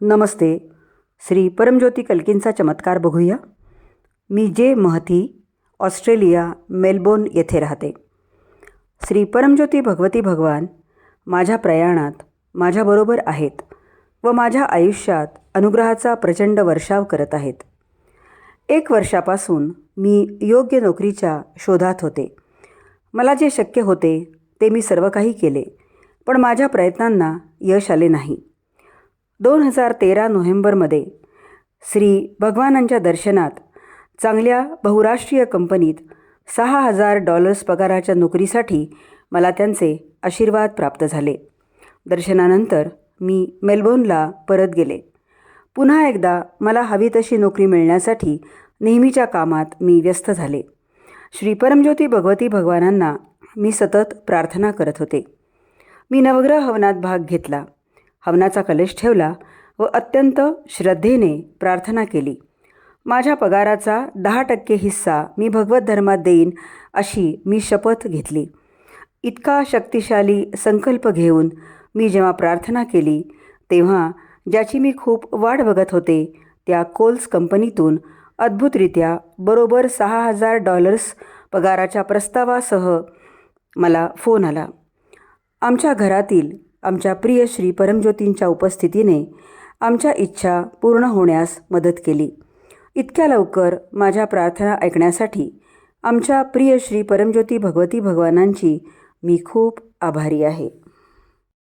नमस्ते. श्री परमज्योती कल्कींचा चमत्कार बघूया. मी जे महती ऑस्ट्रेलिया मेलबोर्न येथे राहते. श्री परमज्योती भगवती भगवान माझ्या प्रयाणात माझ्याबरोबर आहेत व माझ्या आयुष्यात अनुग्रहाचा प्रचंड वर्षाव करत आहेत. एक वर्षापासून मी योग्य नोकरीच्या शोधात होते. मला जे शक्य होते ते मी सर्व काही केले पण माझ्या प्रयत्नांना यश आले नाही. दोन हजार तेरा नोव्हेंबरमध्ये श्री भगवानांच्या दर्शनात चांगल्या बहुराष्ट्रीय कंपनीत सहा हजार डॉलर्स पगाराच्या नोकरीसाठी मला त्यांचे आशीर्वाद प्राप्त झाले. दर्शनानंतर मी मेलबोर्नला परत गेले. पुन्हा एकदा मला हवी तशी नोकरी मिळण्यासाठी नेहमीच्या कामात मी व्यस्त झाले. श्री परमज्योती भगवती भगवानांना मी सतत प्रार्थना करत होते. मी नवग्रह हवनात भाग घेतला. हवनाचा कलश ठेवला व अत्यंत श्रद्धेने प्रार्थना केली. माझ्या पगाराचा दहा टक्के हिस्सा मी भगवत धर्मात देईन अशी मी शपथ घेतली. इतका शक्तिशाली संकल्प घेऊन मी जेव्हा प्रार्थना केली तेव्हा ज्याची मी खूप वाट बघत होते त्या कोल्स कंपनीतून अद्भुतरित्या बरोबर सहा हजार डॉलर्स पगाराच्या प्रस्तावासह मला फोन आला. आमच्या घरातील आमच्या प्रिय श्री परमज्योतींच्या उपस्थितीने आमच्या इच्छा पूर्ण होण्यास मदत केली. इतक्या लवकर माझ्या प्रार्थना ऐकण्यासाठी आमच्या प्रिय श्री परमज्योती भगवती भगवानांची मी खूप आभारी आहे.